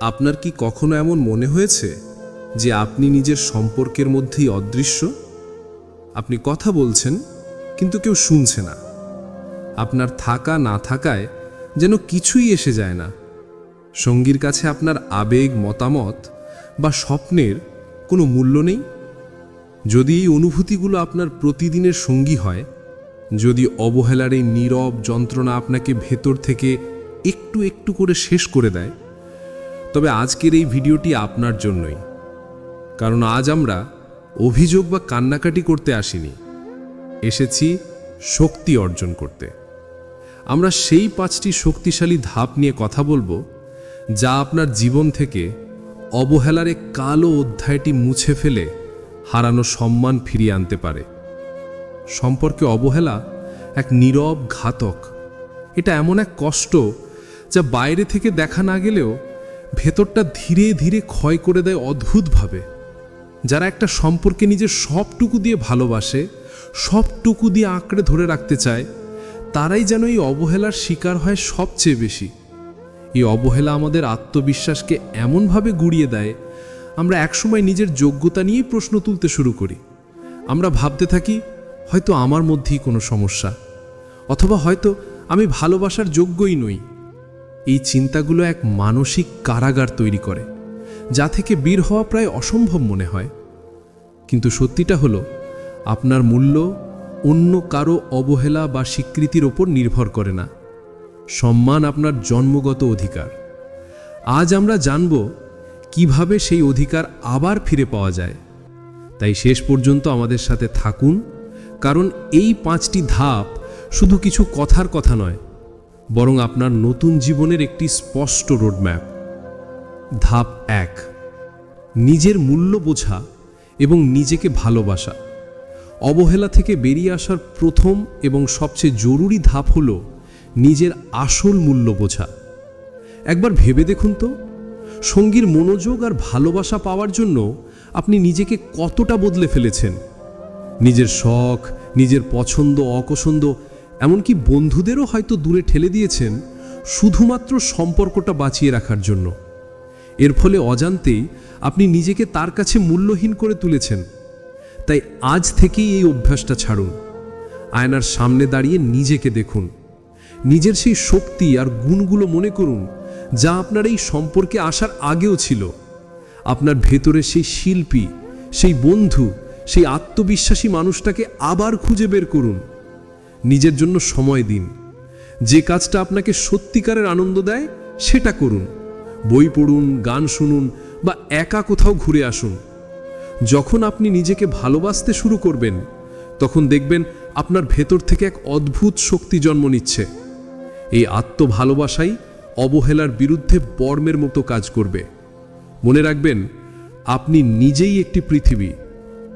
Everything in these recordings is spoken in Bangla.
আপনার কি কখনো এমন মনে হয়েছে যে আপনি নিজের সম্পর্কের মধ্যেই অদৃশ্য? আপনি কথা বলছেন, কিন্তু কেউ শুনছে না। আপনার থাকা না থাকায় যেন কিছুই এসে যায় না। সঙ্গীর কাছে আপনার আবেগ, মতামত বা স্বপ্নের কোনো মূল্য নেই? যদি এই অনুভূতিগুলো আপনার প্রতিদিনের সঙ্গী হয়, যদি অবহেলার এই নীরব যন্ত্রণা আপনাকে ভেতর থেকে একটু একটু করে শেষ করে দেয় তবে আজকের এই ভিডিওটি আপনার জন্যই। কারণ আজ আমরা অভিযোগ বা কান্নাকাটি করতে আসিনি। এসেছি শক্তি অর্জন করতে। আমরা সেই পাঁচটি শক্তিশালী ধাপ নিয়ে কথা বলব, যা আপনার জীবন থেকে অবহেলার এক কালো অধ্যায়টি মুছে ফেলে হারানো সম্মান ফিরিয়ে আনতে পারে। সম্পর্কে অবহেলা এক নীরব ঘাতক। এটা এমন এক কষ্ট যা বাইরে থেকে দেখা না গেলেও ভেতরটা ধীরে ধীরে ক্ষয় করে দেয় অদ্ভুতভাবে। যারা একটা সম্পর্কে নিজের সবটুকু দিয়ে ভালোবাসে, সবটুকু দিয়ে আঁকড়ে ধরে রাখতে চায়, তারাই যেন এই অবহেলার শিকার হয় সবচেয়ে বেশি। এই অবহেলা আমাদের আত্মবিশ্বাসকে এমনভাবে গুড়িয়ে দেয়, আমরা একসময় নিজের যোগ্যতা নিয়েই প্রশ্ন তুলতে শুরু করি। আমরা ভাবতে থাকি, হয়তো আমার মধ্যেই কোনো সমস্যা। অথবা হয়তো আমি ভালোবাসার যোগ্যই নই। এই চিন্তাগুলো এক মানসিক কারাগার তৈরি করে, যা থেকে বীর হওয়া প্রায় অসম্ভব মনে হয়। কিন্তু সত্যিটা হলো, আপনার মূল্য অন্য কারও অবহেলা বা স্বীকৃতির ওপর নির্ভর করে না। সম্মান আপনার জন্মগত অধিকার। আজ আমরা জানব কীভাবে সেই অধিকার আবার ফিরে পাওয়া যায়। তাই শেষ পর্যন্ত আমাদের সাথে থাকুন, কারণ এই পাঁচটি ধাপ শুধু কিছু কথার কথা নয় বরং আপনার নতুন জীবনের একটি স্পষ্ট রোডম্যাপ। ধাপ এক, নিজের মূল্য বোঝা এবং নিজেকে ভালোবাসা। অবহেলা থেকে বেরিয়ে আসার প্রথম এবং সবচেয়ে জরুরি ধাপ হল নিজের আসল মূল্য বোঝা। একবার ভেবে দেখুন তো, সঙ্গীর মনোযোগ আর ভালোবাসা পাওয়ার জন্য আপনি নিজেকে কতটা বদলে ফেলেছেন। নিজের শখ, নিজের পছন্দ অপছন্দ এমনকি বন্ধুদেরও হয়তো দূরে ঠেলে দিয়েছেন শুধুমাত্র সম্পর্কটা বাঁচিয়ে রাখার জন্য। এর ফলে অজান্তেই আপনি নিজেকে তার কাছে মূল্যহীন করে তুলেছেন। তাই আজ থেকেই এই অভ্যাসটা ছাড়ুন। আয়নার সামনে দাঁড়িয়ে নিজেকে দেখুন। নিজের সেই শক্তি আর গুণগুলো মনে করুন যা আপনার এই সম্পর্কে আসার আগেও ছিল। আপনার ভেতরে সেই শিল্পী, সেই বন্ধু, সেই আত্মবিশ্বাসী মানুষটাকে আবার খুঁজে বের করুন। নিজের জন্য সময় দিন। যে কাজটা আপনাকে সত্যিকারের আনন্দ দেয়, সেটা করুন। বই পড়ুন, গান শুনুন বা একা কোথাও ঘুরে আসুন। যখন আপনি নিজেকে ভালোবাসতে শুরু করবেন, তখন দেখবেন আপনার ভেতর থেকে এক অদ্ভুত শক্তি জন্ম নিচ্ছে। এই আত্মভালোবাসাই অবহেলার বিরুদ্ধে বর্মের মতো কাজ করবে। মনে রাখবেন, আপনি নিজেই একটি পৃথিবী।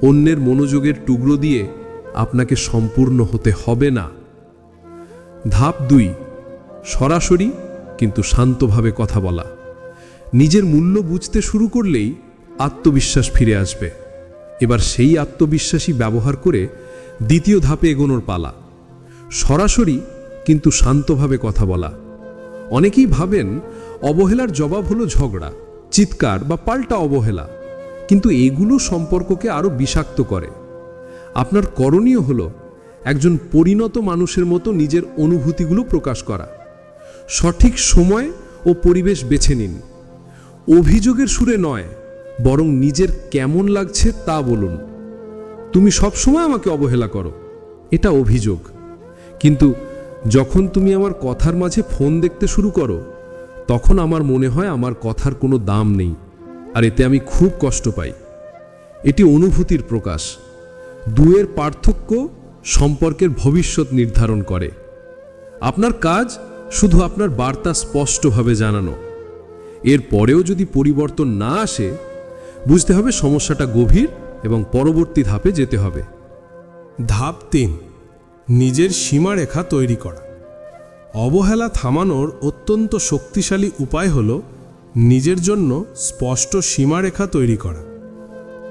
অন্যের মনোযোগের টুকরো দিয়ে আপনাকে সম্পূর্ণ হতে হবে না। ধাপ দুই, সরাসরি কিন্তু শান্তভাবে কথা বলা। নিজের মূল্য বুঝতে শুরু করলেই আত্মবিশ্বাস ফিরে আসবে। এবার সেই আত্মবিশ্বাসী ব্যবহার করে দ্বিতীয় ধাপে এগোনোর পালা। সরাসরি কিন্তু শান্তভাবে কথা বলা। অনেকেই ভাবেন, অবহেলার জবাব হলো ঝগড়া, চিৎকার বা পাল্টা অবহেলা। কিন্তু এগুলো সম্পর্ককে আরও বিষাক্ত করে। আপনার করণীয় হলো একজন পরিণত মানুষের মতো নিজের অনুভূতিগুলো প্রকাশ করা। সঠিক সময় ও পরিবেশ বেছে নিন। অভিযোগের সুরে নয়, বরং নিজের কেমন লাগছে তা বলুন। তুমি সবসময় আমাকে অবহেলা করো, এটা অভিযোগ। কিন্তু যখন তুমি আমার কথার মাঝে ফোন দেখতে শুরু করো, তখন আমার মনে হয় আমার কথার কোনো দাম নেই, আর এতে আমি খুব কষ্ট পাই। এটি অনুভূতির প্রকাশ। দুয়ের পার্থক্য সম্পর্কের ভবিষ্যৎ নির্ধারণ করে। আপনার কাজ শুধু আপনার বার্তা স্পষ্টভাবে জানানো। এর পরেও যদি পরিবর্তন না আসে, বুঝতে হবে সমস্যাটা গভীর এবং পরবর্তী ধাপে যেতে হবে। ধাপ তিন, নিজের সীমারেখা তৈরি করা। অবহেলা থামানোর অত্যন্ত শক্তিশালী উপায় হল নিজের জন্য স্পষ্ট সীমারেখা তৈরি করা।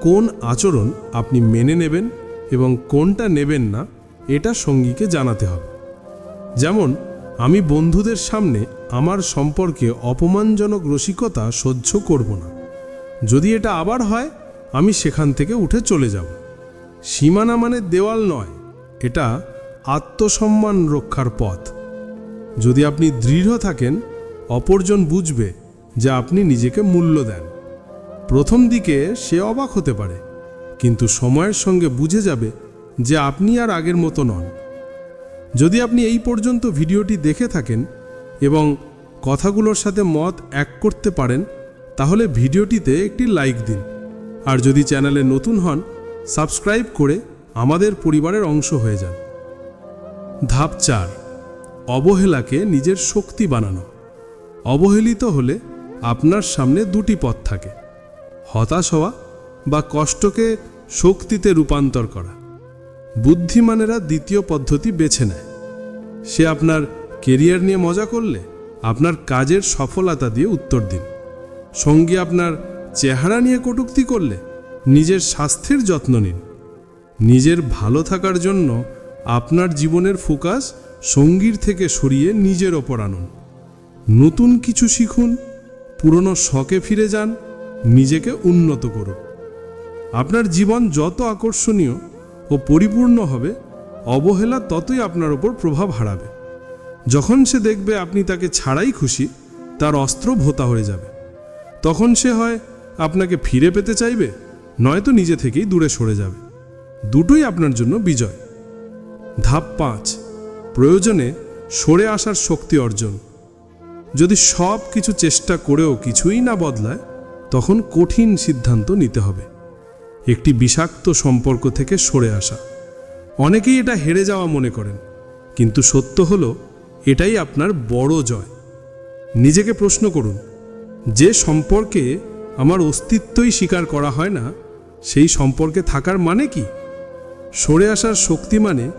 কোন আচরণ আপনি মেনে নেবেন এবং কোনটা নেবেন না, এটা সঙ্গীকে জানাতে হবে। যেমন, আমি বন্ধুদের সামনে আমার সম্পর্কে অপমানজনক রসিকতা সহ্য করব না। যদি এটা আবার হয়, আমি সেখান থেকে উঠে চলে যাব। সীমানা মানে দেওয়াল নয়, এটা আত্মসম্মান রক্ষার পথ। যদি আপনি দৃঢ় থাকেন, অপরজন বুঝবে যে আপনি নিজেকে মূল্য দেন। প্রথম দিকে সে অবাক হতে পারে। কিন্তু সময়ের সঙ্গে বুঝে যাবে যে আপনি আর আগের মতো নন। যদি আপনি এই পর্যন্ত ভিডিওটি দেখে থাকেন এবং কথাগুলোর সাথে মত এক করতে পারেন, তাহলে ভিডিওটিতে একটি লাইক দিন। আর যদি চ্যানেলে নতুন হন, সাবস্ক্রাইব করে আমাদের পরিবারের অংশ হয়ে যান। ধাপ চার, অবহেলাকে নিজের শক্তি বানানো। অবহেলিত হলে আপনার সামনে দুটি পথ থাকে। হতাশ হওয়া বা কষ্টকে শক্তিতে রূপান্তর করা। বুদ্ধিমানেরা দ্বিতীয় পদ্ধতি বেছে নেয়। সে আপনার কেরিয়ার নিয়ে মজা করলে আপনার কাজের সফলতা দিয়ে উত্তর দিন। সঙ্গী আপনার চেহারা নিয়ে কটূক্তি করলে নিজের স্বাস্থ্যের যত্ন নিন। নিজের ভালো থাকার জন্য আপনার জীবনের ফোকাস সঙ্গীর থেকে সরিয়ে নিজের ওপর আনুন। নতুন কিছু শিখুন, পুরনো শখে ফিরে যান, নিজেকে উন্নত করুন। আপনার জীবন যত আকর্ষণীয় ও পরিপূর্ণ হবে, অবহেলা ততই আপনার ওপর প্রভাব হারাবে। যখন সে দেখবে আপনি তাকে ছাড়াই খুশি, তার অস্ত্র ভোতা হয়ে যাবে। তখন সে হয়, আপনাকে ফিরে পেতে চাইবে, নয়তো নিজে থেকেই দূরে সরে যাবে। দুটোই আপনার জন্য বিজয়। ধাপ পাঁচ, প্রয়োজনে সরে আসার শক্তি অর্জন। যদি সব কিছু চেষ্টা করেও কিছুই না বদলায়, তখন কঠিন সিদ্ধান্ত নিতে হবে। একটি বিষাক্ত সম্পর্ক থেকে সরে আসা। অনেকেই এটা হেরে যাওয়া মনে করেন, কিন্তু সত্য হলো, এটাই আপনার বড় জয়। নিজেকে প্রশ্ন করুন, যে সম্পর্কে আমার অস্তিত্বই স্বীকার করা হয় না, সেই সম্পর্কে থাকার মানে কি? সরে আসার শক্তি মানে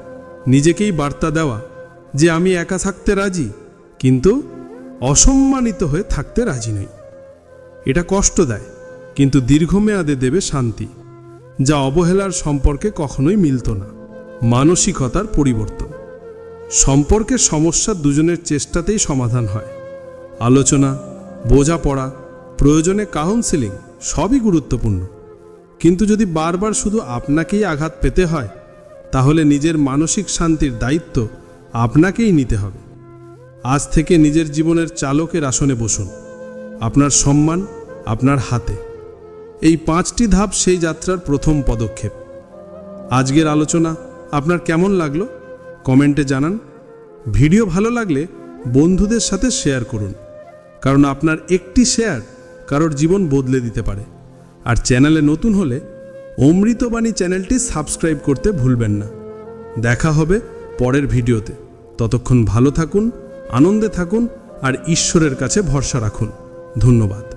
নিজেকেই বার্তা দেওয়া, যে আমি একা থাকতে রাজি, কিন্তু অসম্মানিত হয়ে থাকতে রাজি নই। এটা কষ্ট দেয়, কিন্তু দীর্ঘমেয়াদে দেবে শান্তি। যা অবহেলার সম্পর্কে কখনোই মিলত না। মানসিকতার পরিবর্তন। সম্পর্কের সমস্যা দুজনের চেষ্টাতেই সমাধান হয়। আলোচনা, বোঝাপড়া, প্রয়োজনে কাউন্সিলিং সবই গুরুত্বপূর্ণ। কিন্তু যদি বারবার শুধু আপনাকেই আঘাত পেতে হয়, তাহলে নিজের মানসিক শান্তির দায়িত্ব আপনাকেই নিতে হবে। আজ থেকে নিজের জীবনের চালকের আসনে বসুন। আপনার সম্মান আপনার হাতে। এই পাঁচটি ধাপ সেই যাত্রার প্রথম পদক্ষেপ। আজকের আলোচনা আপনার কেমন লাগল? কমেন্টে জানান। ভিডিও ভালো লাগলে বন্ধুদের সাথে শেয়ার করুন। কারণ আপনার একটি শেয়ার কারোর জীবন বদলে দিতে পারে। আর চ্যানেলে নতুন হলে অমৃতবাণী চ্যানেলটি সাবস্ক্রাইব করতে ভুলবেন না। দেখা হবে পরের ভিডিওতে। ততক্ষণ ভালো থাকুন, আনন্দে থাকুন আর ঈশ্বরের কাছে ভরসা রাখুন। ধন্যবাদ।